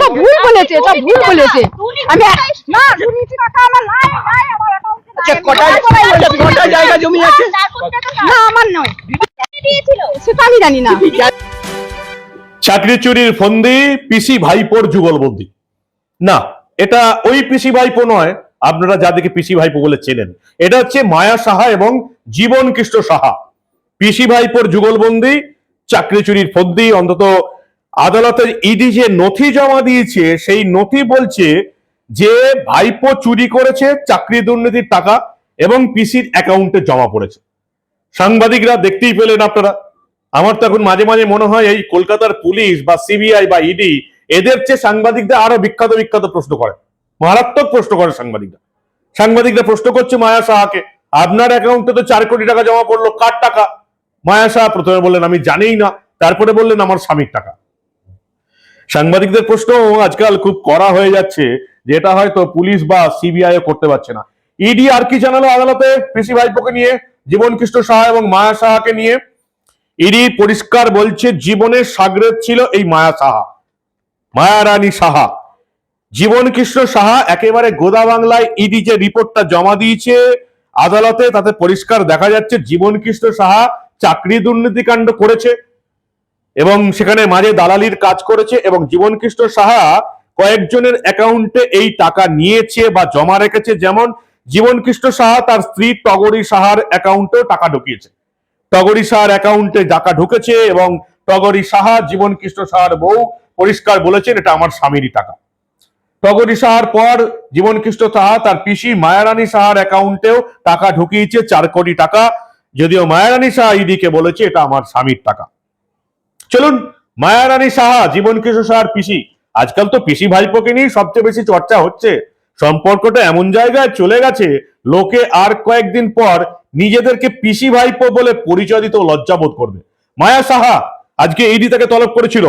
এটা ভুল বলেছে এটা ভুল বলেছে। আমি না দুর্নীতি টাকা আমার নাই নাই আমার অ্যাকাউন্টে আচ্ছা কটা কটা জায়গা জমি আছে? না আমার নয়। সেটা আমি জানি না। চাকরি চুরির ফন্দি পিসি ভাইপোর যুগলবন্দি। না এটা ওই পিসি ভাইপো নয় আপনারা যাদেরকে পিসি ভাইপো বলে চেনেন। এটা হচ্ছে মায়া সাহা এবং জীবন কৃষ্ণ সাহা। পিসি ভাইপোর যুগলবন্দি চাকরি চুরির ফন্দি অন্তত আদালতের ইডি যে নথি জমা দিয়েছে, সেই নথি বলছে যে ভাইপো চুরি করেছে, চাকরি দুর্নীতির টাকা এবং পিসির অ্যাকাউন্টে জমা পড়েছে। সাংবাদিকরা দেখতেই পেলেন আপনারা। আমার তো এখন মাঝে মাঝে মনে হয় এই কলকাতার পুলিশ বা সিবিআই বা ইডি, এদের চেয়ে সাংবাদিকদের আরও বিখ্যাত বিখ্যাত প্রশ্ন করে। মারাত্মক প্রশ্ন করে সাংবাদিকরা। সাংবাদিকরা প্রশ্ন করছে, মায়া সাহাকে আপনার অ্যাকাউন্টে তো চার কোটি টাকা জমা পড়ল, কার টাকা? মায়া সাহা প্রথমে বললেন, আমি জানিই না। তারপরে বললেন, আমার স্বামীর টাকা। সাংবাদিকদের প্রশ্ন আজকাল খুব করা হয়ে যাচ্ছে, যেটা হয়তো পুলিশ বা সিবিআই করতে পারছে না। ইডি আর কি জানালো আদালতে পিসি ভাইপোকে নিয়ে জীবন কৃষ্ণ সাহা এবং মায়া সাহাকে নিয়ে? ইডি পরিষ্কার বলছে জীবনের সাগরেদ ছিল এই মায়া সাহা। মায়া রানী সাহা। জীবন কৃষ্ণ সাহা একেবারে গোদা বাংলায় ইডি যে রিপোর্টটা জমা দিয়েছে, আদালতে তাতে পরিষ্কার দেখা যাচ্ছে জীবন কৃষ্ণ সাহা চাকরি দুর্নীতিকাণ্ড করেছে। এবং সেখানে মাঝে দালালির কাজ করেছে এবং জীবন কৃষ্ণ সাহা কয়েকজনের অ্যাকাউন্টে এই টাকা নিয়েছে বা জমা রেখেছে। যেমন জীবন কৃষ্ণ সাহা তার স্ত্রী টগরী সাহার অ্যাকাউন্টেও টাকা ঢুকিয়েছে। টগরী সাহার অ্যাকাউন্টে টাকা ঢুকেছে এবং টগরী সাহা জীবন কৃষ্ণ সাহার বউ পরিষ্কার বলেছেন, এটা আমার স্বামীরই টাকা। টগরী সাহার পর জীবন কৃষ্ণ সাহা তার পিসি মায়ারানী সাহার অ্যাকাউন্টেও টাকা ঢুকিয়েছে, চার কোটি টাকা। যদিও মায়ারানী সাহা ইডিকে বলেছে, এটা আমার স্বামীর টাকা। চলুন মায়ারানী সাহা জীবন কিশোর সাহার পিসি। আজকাল তো পিসি ভাইপোকে নিয়ে সবচেয়ে বেশি চর্চা হচ্ছে। সম্পর্কটা এমন জায়গায় চলে গেছে লোকে আর কয়েকদিন পর নিজেদেরকে পিসি ভাইপো বলে পরিচয় দিতেও লজ্জাবোধ করবে। মায়া সাহা আজকে ইডি তাকে তলব করেছিল।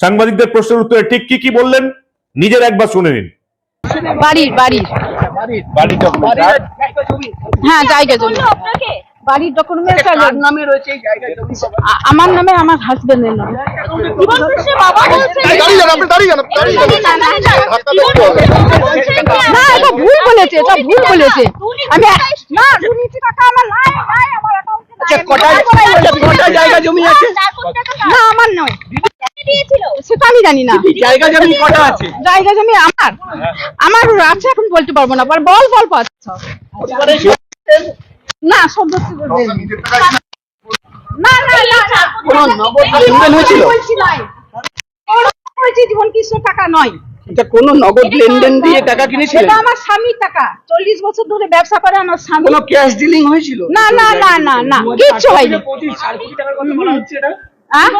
সাংবাদিকদের প্রশ্নের উত্তরে ঠিক কি কি বললেন? নিজের একবার শুনে নিন। বাড়ির বাড়ির। হ্যাঁ জায়গা জমি। বাড়ির ডকুমেন্ট কার নামে রয়েছে এই আমার নামে আমার হাজবেন্ডের নামে। দাঁড়িয়ে যান আপনি দাঁড়িয়ে যান দাঁড়িয়ে যান। না এটা ভুল বলেছে এটা ভুল বলেছে। আমি না দুর্নীতি টাকা আমার নাই নাই আমার অ্যাকাউন্টে আচ্ছা কটা আচ্ছা, জায়গা জমি আছে? না আমার নয়। সেটা আমি জানি না। জায়গা জমি কটা আছে? জায়গা জমি আমার। আমার আছে এখন বলতে পারব না বল বল বল। পাচ্ছ না শব্দ না না না না লেনদেন হয়েছিল জীবন কৃষ্ণ টাকা নয় এটা কোনো নগদ লেনদেন দিয়ে টাকা কিনেছিলেন এটা আমার স্বামীর টাকা চল্লিশ বছর ধরে ব্যবসা করে আমার স্বামী কোনো ক্যাশ ডিলিং হয়েছিল না না না না না কিচ্ছু হয়নি আহ?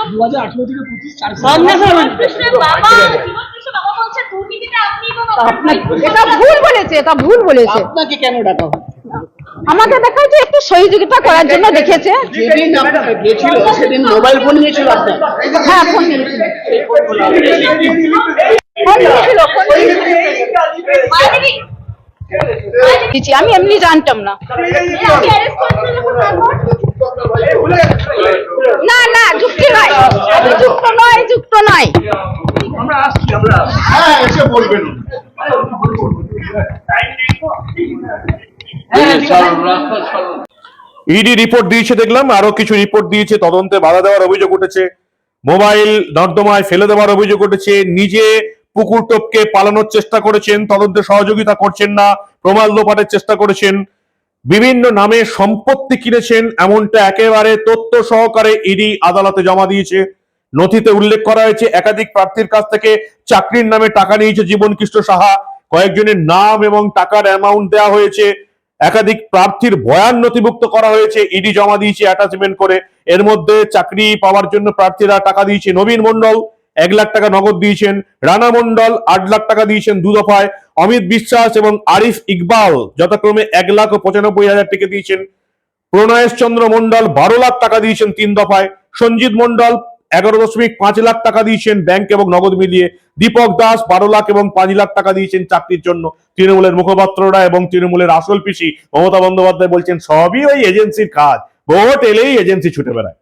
এটা ভুল বলেছে এটা ভুল বলেছে আপনাকে কেন ডাকা হয় আমাকে দেখা হচ্ছে একটু সহযোগিতা করার জন্য দেখেছে। যেদিন আপনারা গেছিল সেদিন মোবাইল ফোন নিয়েছিল হ্যাঁ ফোন নিয়েছিল। আমি এমনি জানতাম না। না না যুক্তি নয়। আমি যুক্ত নয় যুক্ত নয়। আমরা আসছি আমরা হ্যাঁ এসে বলবেন। ইডি রিপোর্ট দিয়েছে দেখলাম। আরও কিছু রিপোর্ট দিয়েছে তদন্তে বাধা দেওয়ার অভিযোগ উঠেছে। মোবাইল নর্দমায় ফেলে দেওয়ার অভিযোগ উঠেছে। নিজে পুকুর টোপকে পালানোর চেষ্টা করেছেন তদন্তে সহযোগিতা করছেন না প্রমাণ লোপাটের চেষ্টা করেছেন। বিভিন্ন নামে সম্পত্তি কিনেছেন এমনটা একেবারে তথ্য সহকারে ইডি আদালতে জমা দিয়েছে। নথিতে উল্লেখ করা হয়েছে একাধিক প্রার্থীর কাছ থেকে চাকরির নামে টাকা নিয়েছে জীবন কৃষ্ণ সাহা। কয়েকজনের নাম এবং টাকার অ্যামাউন্ট দেওয়া হয়েছে। একাধিক প্রার্থীর বয়ান নথিভুক্ত করা হয়েছে ইডি জমা দিয়েছে অ্যাটাচমেন্ট করে। এর মধ্যে চাকরি পাওয়ার জন্য প্রার্থীরা টাকা দিয়েছে নবীন মন্ডল এক লাখ টাকা নগদ দিয়েছেন। রানা মন্ডল আট লাখ টাকা দিয়েছেন দু দফায়। অমিত বিশ্বাস এবং আরিফ ইকবাল যথাক্রমে এক লাখ ও পঁচানব্বই হাজার টাকা দিয়েছেন। প্রণয়েশ চন্দ্র মন্ডল বারো লাখ টাকা দিয়েছেন তিন দফায়। সঞ্জিত মন্ডল এগারো দশমিক পাঁচ লাখ টাকা দিয়েছেন ব্যাংক এবং নগদ মিলিয়ে। দীপক দাস বারো লাখ এবং পাঁচ লাখ টাকা দিয়েছেন চাকরির জন্য। তৃণমূলের মুখপাত্ররা এবং তৃণমূলের আসল পিসি মমতা বন্দ্যোপাধ্যায় বলছেন, সবই ওই এজেন্সির কাজ। ভোট এলেই এজেন্সি ছুটে বেড়ায়।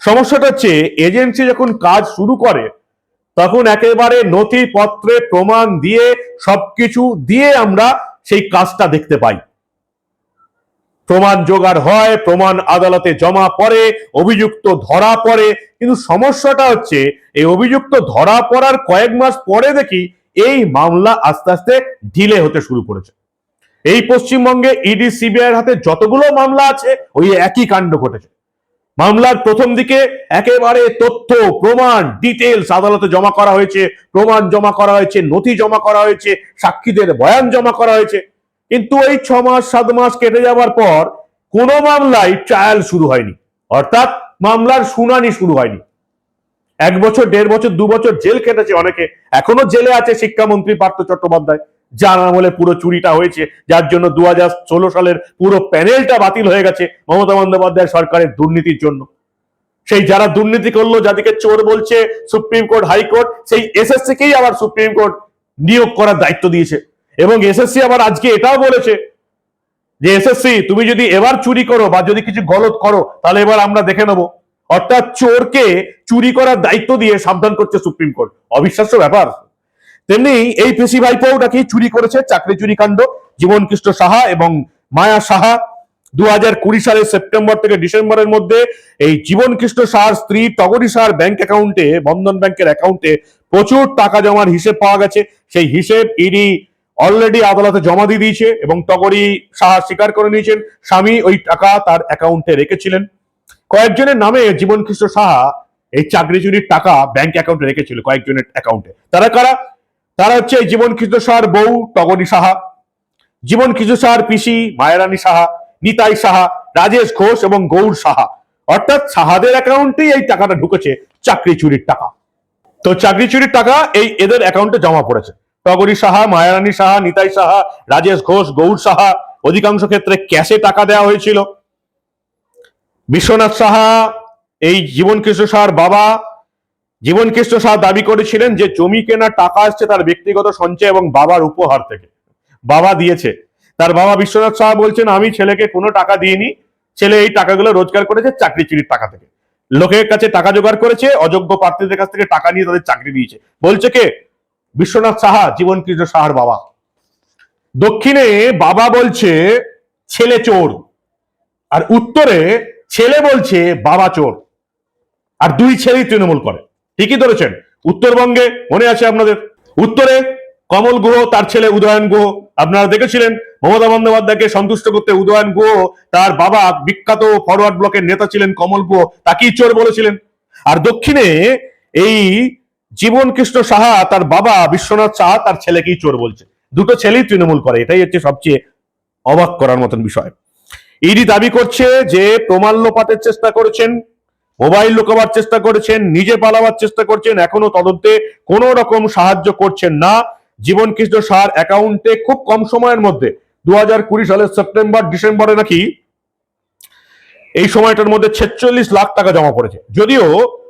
সমস্যাটা হচ্ছে, এজেন্সি যখন কাজ শুরু করে, তখন একেবারে নথিপত্রে প্রমাণ দিয়ে, সবকিছু দিয়ে আমরা সেই কাজটা দেখতে পাই। প্রমাণ জোগাড় হয়, প্রমাণ আদালতে জমা পড়ে, অভিযুক্ত ধরা পড়ে। কিন্তু সমস্যাটা হচ্ছে, এই অভিযুক্ত ধরা পড়ার কয়েক মাস পরে দেখি এই মামলা আস্তে আস্তে ঢিলে হতে শুরু করেছে। এই পশ্চিমবঙ্গে ইডি, সিবিআইয়ের হাতে যতগুলো মামলা আছে, ওই একই কাণ্ড ঘটেছে। মামলার প্রথম দিকে একেবারে তথ্য, প্রমাণ ডিটেলস আদালতে জমা করা হয়েছে, প্রমাণ জমা করা হয়েছে, নথি জমা করা হয়েছে, সাক্ষীদের বয়ান জমা করা হয়েছে। কিন্তু এই ছ মাস, সাত মাস কেটে যাওয়ার পর কোনো মামলায় ট্রায়াল শুরু হয়নি। অর্থাৎ মামলার শুনানি শুরু হয়নি। এক বছর, দেড় বছর, দু বছর জেল কেটেছে অনেকে। এখনও জেলে আছে শিক্ষামন্ত্রী পার্থ চট্টোপাধ্যায়। যার আমলে পুরো চুরিটা হয়েছে, যার জন্য দু হাজার ষোলো সালের পুরো প্যানেলটা বাতিল হয়ে গেছে মমতা বন্দ্যোপাধ্যায় সরকারের দুর্নীতির জন্য। সেই যারা দুর্নীতি করল, যাদেরকে চোর বলছে, সুপ্রিম কোর্ট, হাইকোর্ট, সেই এসএসসি কেই আবার সুপ্রিম কোর্ট নিয়োগ করার দায়িত্ব দিয়েছে। এবং এসএসসি আবার আজকে এটাও বলেছে যে, এসএসসি, তুমি যদি এবার চুরি করো বা যদি কিছু গলত করো, তাহলে এবার আমরা দেখে নেব। অর্থাৎ চোরকে চুরি করার দায়িত্ব দিয়ে সাবধান করছে সুপ্রিম কোর্ট। অবিশ্বাস্য ব্যাপার। তেমনি এই পেশি ভাইপোও নাকি চুরি করেছে, চাকরি চুরি কাণ্ড। জীবন কৃষ্ণ সাহা এবং মায়া সাহা দু হাজার কুড়ি সালের সেপ্টেম্বর থেকে ডিসেম্বরের মধ্যে এই জীবন কৃষ্ণ সাহার স্ত্রী টগরি সাহার ব্যাংক অ্যাকাউন্টে, বন্ধন ব্যাংকের অ্যাকাউন্টে প্রচুর টাকা জমার হিসেব পাওয়া গেছে। সেই হিসেব ইডি অলরেডি আদালতে জমা দিয়ে দিয়েছে এবং টগরি সাহা স্বীকার করে নিয়েছেন। স্বামী ওই টাকা তার অ্যাকাউন্টে রেখেছিলেন। কয়েকজনের নামে জীবন কৃষ্ণ সাহা এই চাকরি চুরির টাকা ব্যাংক অ্যাকাউন্টে রেখেছিল কয়েকজনের অ্যাকাউন্টে তারা কারা? তারা হচ্ছে জীবন কৃষ্ণ সাহার বউ টগরি সাহা, জীবন কৃষ্ণ সাহার পিসি মায়ারানী সাহা, নিতাই সাহা, রাজেশ ঘোষ এবং গৌর সাহা। অর্থাৎ সাহাদের অ্যাকাউন্টেই এই টাকাটা ঢুকেছে চাকরি চুরির টাকা। তো চাকরি চুরির টাকা এই এদের অ্যাকাউন্টে জমা পড়েছে। টগরি সাহা, মায়ারানী সাহা, নিতাই সাহা, রাজেশ ঘোষ, গৌর সাহা, অধিকাংশ ক্ষেত্রে ক্যাশে টাকা দেওয়া হয়েছিল। বিশ্বনাথ সাহা, এই জীবন কৃষ্ণ সাহার বাবা জীবন কৃষ্ণ সাহা দাবি করেছিলেন যে জমি কেনার টাকা আসছে তার ব্যক্তিগত সঞ্চয় এবং বাবার উপহার থেকে। বাবা দিয়েছে। তার বাবা বিশ্বনাথ সাহা বলছেন, আমি ছেলেকে কোনো টাকা দিইনি। ছেলে এই টাকাগুলো রোজগার করেছে চাকরি চুরির টাকা থেকে। লোকের কাছে টাকা জোগাড় করেছে, অযোগ্য প্রার্থীদের কাছ থেকে টাকা নিয়ে তাদের চাকরি দিয়েছে। বলছে কে? বিশ্বনাথ সাহা, জীবন কৃষ্ণ সাহার বাবা। দক্ষিণে বাবা বলছে, ছেলে চোর। আর উত্তরে, ছেলে বলছে, বাবা চোর। আর দুই ছেলেই তৃণমূল করে। ঠিকই ধরেছেন। উত্তরবঙ্গে, মনে আছে আপনাদের? উত্তরে, কমল গুহ, তার ছেলে উদয়ন গুহ। আপনারা দেখেছিলেন, মমতা বন্দ্যোপাধ্যায়কে সন্তুষ্ট করতে উদয়ন গুহ, তার বাবা বিখ্যাত ফরওয়ার্ড ব্লকের নেতা ছিলেন কমল গুহ, তাকেই চোর বলেছিলেন। আর দক্ষিণে, এই জীবন কৃষ্ণ সাহা, তার বাবা বিশ্বনাথ সাহা, তার ছেলেকেই চোর বলছে। দুটো ছেলেই তৃণমূল করে, এটাই হচ্ছে সবচেয়ে অবাক করার মতন বিষয়। ইডি দাবি করছে যে, প্রমাণ লোপাটের চেষ্টা করেছেন, মোবাইল লুকাবার চেষ্টা করেছেন, নিজে পালাবার চেষ্টা করছেন, এখনও তদন্তে কোনো রকম সাহায্য করছেন না। জীবন কৃষ্ণ সাহার অ্যাকাউন্টে খুব কম সময়ের মধ্যে দু হাজার কুড়ি সালের সেপ্টেম্বর, ডিসেম্বরে নাকি, এই সময়টার মধ্যে ছেচল্লিশ লাখ টাকা জমা পড়েছে। যদিও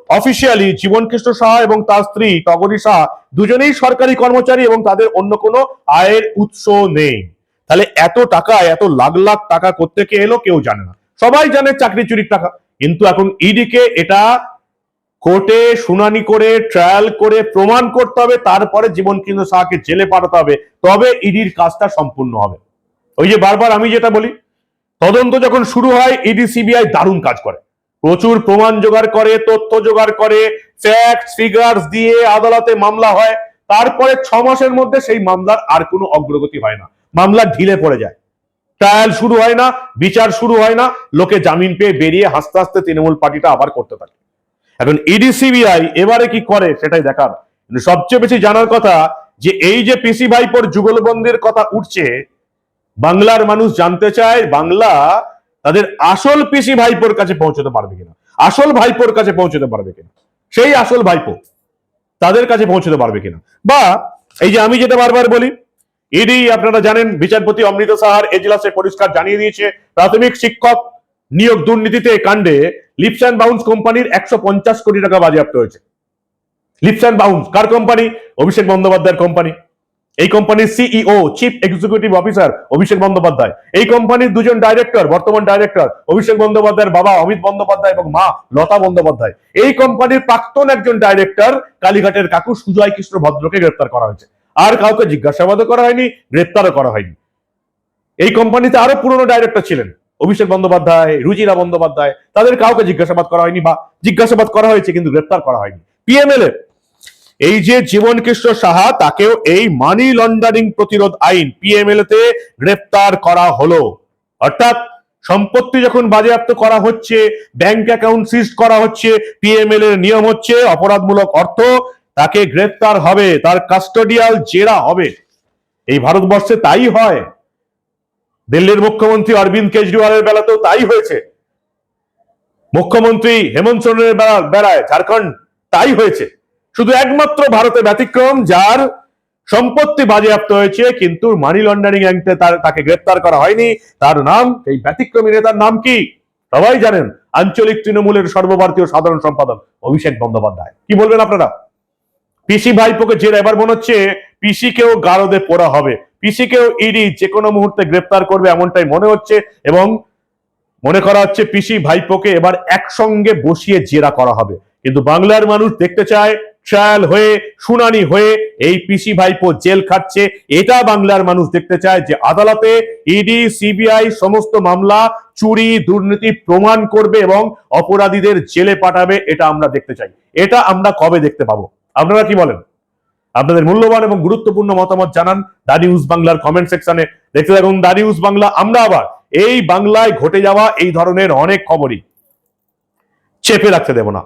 অফিসিয়ালি জীবন কৃষ্ণ সাহা এবং তার স্ত্রী টগরী সাহা দুজনেই সরকারি কর্মচারী এবং তাদের অন্য কোনো আয়ের উৎস নেই। তাহলে এত টাকা, এত লাখ লাখ টাকা কোত্থেকে এলো কেউ জানে না। সবাই জানে চাকরি চুরির টাকা। কিন্তু এখন ইডিকে এটা কোর্টে শুনানি করে ট্রায়াল করে প্রমাণ করতে হবে, তারপরে জীবন কৃষ্ণ সাহাকে জেলে পাঠাতে হবে, তবে ইডির কাজটা সম্পূর্ণ হবে। ওই যে বারবার আমি যেটা বলি, তদন্ত যখন শুরু হয় ইডি সিবিআই দারুণ কাজ করে। প্রচুর প্রমাণ জোগাড় করে, তথ্য জোগাড় করে ফ্যাক্ট ফিগার্স দিয়ে আদালতে মামলা হয়। তারপরে ছ মাসের মধ্যে সেই মামলার আর কোনো অগ্রগতি হয় না। মামলা ঢিলে পড়ে যায়। ট্রায়াল শুরু হয় না, বিচার শুরু হয় না, লোকে জামিন পেয়ে বেরিয়ে হাসতে হাসতে তৃণমূল পার্টিটা আবার করতে থাকে। এখন ইডি, সিবিআই এবারে কি করে সেটাই দেখার। সবচেয়ে বেশি জানার কথা যে এই যে পিসি ভাইপোর যুগলবন্দির কথা উঠছে, বাংলার মানুষ জানতে চায়, বাংলা তাদের আসল পিসি ভাইপোর কাছে পৌঁছতে পারবে কিনা? আসল ভাইপোর কাছে পৌঁছতে পারবে কিনা? সেই আসল ভাইপো তাদের কাছে পৌঁছতে পারবে কিনা? বা এই যে আমি যেটা বারবার বলি ইডি আপনারা জানেন, বিচারপতি অমৃত সাহার এজলাসে পরিষ্কার জানিয়ে দিয়েছে, প্রাথমিক শিক্ষক নিয়োগ দুর্নীতিতে কাণ্ডে লিপস অ্যান্ড বাউন্স কোম্পানির একশো পঞ্চাশ কোটি টাকা বাজেয়াপ্ত হয়েছে। লিপসান বাউন্স, কার কোম্পানি? অভিষেক বন্দ্যোপাধ্যায়ের কোম্পানি। এই কোম্পানির CEO chief executive officer Abhishek Bandyopadhyay. এই কোম্পানির দুজন ডাইরেক্টর বর্তমান ডাইরেক্টর অভিষেক বন্দ্যোপাধ্যায়ের বাবা অমিত বন্দ্যোপাধ্যায় এবং মা লতা বন্দ্যোপাধ্যায়। এই কোম্পানির প্রাক্তন একজন ডাইরেক্টর কালীঘাটের কাকু সুজয় কৃষ্ণ ভদ্রকে গ্রেপ্তার করা হয়েছে। আর কাউকে জিজ্ঞাসাবাদও করা হয়নি, গ্রেপ্তারও করা হয়নি। এই কোম্পানিতে আরও পুরনো ডাইরেক্টর ছিলেন অভিষেক বন্দ্যোপাধ্যায় রুচিরা বন্দ্যোপাধ্যায়। তাদের কাউকে জিজ্ঞাসাবাদ করা হয়নি বা জিজ্ঞাসাবাদ করা হয়েছে কিন্তু গ্রেপ্তার করা হয়নি। পিএমএলএ এই যে জীবন কৃষ্ণ সাহা, তাকেও এই মানি লন্ডারিং প্রতিরোধ আইন পিএমএলএ তে গ্রেপ্তার করা হলো। অর্থাৎ সম্পত্তি যখন বাজেয়াপ্ত করা হচ্ছে ব্যাংক অ্যাকাউন্ট সিজ করা হচ্ছে পিএমএল এর নিয়ম হচ্ছে অপরাধমূলক অর্থ তাকে গ্রেপ্তার হবে, তার কাস্টোডিয়াল জেরা হবে। এই ভারতবর্ষে তাই হয়। দিল্লির মুখ্যমন্ত্রী অরবিন্দ কেজরিওয়ালের বেলাতেও তাই হয়েছে। মুখ্যমন্ত্রী হেমন্ত সোরেনের বেলা- বেলায় ঝাড়খণ্ড তাই হয়েছে। শুধু একমাত্র ভারতে ব্যতিক্রম, যার সম্পত্তি বাজেয়াপ্ত হয়েছে, কিন্তু মানি লন্ডারিং অ্যাক্টে তার তাকে গ্রেপ্তার করা হয়নি। তার নাম, এই ব্যতিক্রমী নেতার নাম কি? সবাই জানেন, আঞ্চলিক তৃণমূলের সর্বভারতীয় সাধারণ সম্পাদক অভিষেক বন্দ্যোপাধ্যায়। কি বলবেন আপনারা? পিসি ভাইপোকে জেরা এবার মনে হচ্ছে পিসিকেও গারদে পোড়া হবে। পিসিকেও ইডি যে কোনো মুহূর্তে গ্রেপ্তার করবে এমনটাই মনে হচ্ছে এবং মনে করা হচ্ছে পিসি ভাইপোকে এবার একসঙ্গে বসিয়ে জেরা করা হবে। কিন্তু বাংলার মানুষ দেখতে চায় ট্রায়াল হয়ে, শুনানি হয়ে এই পিসি ভাইপো জেল খাচ্ছে এটা বাংলার মানুষ দেখতে চায় যে আদালতে ইডি সিবিআই সমস্ত মামলা, চুরি, দুর্নীতি প্রমাণ করবে এবং অপরাধীদের জেলে পাঠাবে, এটা আমরা দেখতে চাই। এটা আমরা কবে দেখতে পাবো? আপনারা কি বলেন? আপনাদের মূল্যবান এবং গুরুত্বপূর্ণ মতামত জানান দা নিউজ বাংলার কমেন্ট সেকশনে। দেখতে থাকুন দা নিউজ বাংলা। আমরা আবার এই বাংলায় ঘটে যাওয়া এই ধরনের অনেক খবরই চেপে রাখতে দেব না।